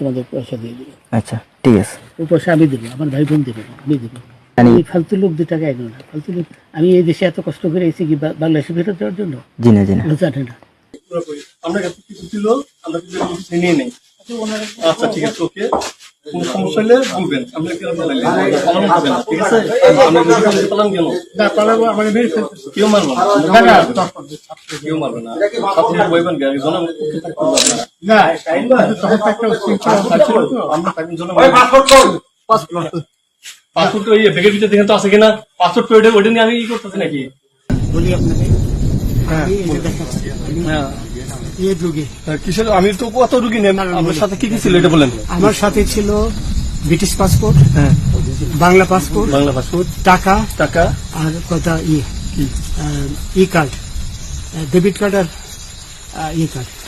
তোমাদের পয়সা দিয়ে দেবো আচ্ছা ঠিক আছে। ও পয়সা আমি দেবো আমার ভাই বোন দেবে আমি দেবো। জানি। এই ফালতু লোক দু টাকা এগো না ফালতু লোক। আমি এই দেশে এত কষ্ট করে এসেছি কি বাংলাদেশে ফেরত দেওয়ার জন্য? জি না জি না জানে না। আমরা কিছু ছিল আমরা কিছু কিছু নিয়ে নেই। আচ্ছা ঠিক আছে ওকে। কোনো সমস্যা হলে বলবেন আপনি কেন বললেন পালন করবেন না, ঠিক আছে? আপনি কেন? না পালাবো আমার মেরে ফেলতেছে কেউ মারবো না। কেউ মারবে না। আপনি বইবেন গে জন না তখন একটা উচ্ছৃঙ্খলা আমরা তাকে জন পাসপোর্ট ওই ব্যাগের ভিতরে দেখেন তো আছে কিনা? পাসপোর্ট ওইটা ওইটা নিয়ে আমি ই করতেছি নাকি? বলি আপনাকে এই হ্যাঁ। এই রুগী। কিসের আমি তো কত রুগী নেন আমার সাথে কি কি ছিল এটা বলেন? আমার সাথে ছিল ব্রিটিশ পাসপোর্ট হ্যাঁ। Bangla passport Bangla passport. টাকা টাকা। আর কথা ইয়ে ই কার্ড ডেবিট কার্ড আর ই কার্ড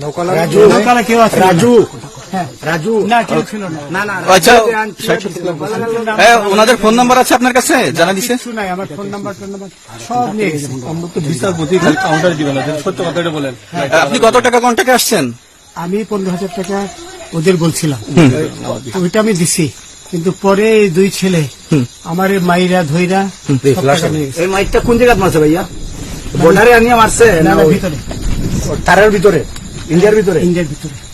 নৌকালা কেউ আছে? রাজু। হ্যাঁ। রাজু। না কেউ ছিল না। না না আচ্ছা ষাট সত্তর লাখ হ্যাঁ ওনাদের ফোন নাম্বার আছে আপনার কাছে? জানা দিছে? নাই আমার ফোন নাম্বার সব নিয়ে আমরা তো বিচারপতি খালি কাউন্টার দিবেন সত্য কথাটা বলেন। আপনি কত টাকা কন্টাক্টে আসছেন? আমি পনেরো হাজার টাকা ওদের বলছিলাম। ওইটা আমি দিছি কিন্তু পরে দুই ছেলে আমার এই মাইরা ধইরা গেছে। এই মাইকটা কোন জায়গায় মারছে ভাইয়া? বর্ডারে আনিয়ে মারছে? না, ভিতরে। তারের ভিতরে? ইন্ডিয়ার ভিতরে? ইন্ডিয়ার ভিতরে।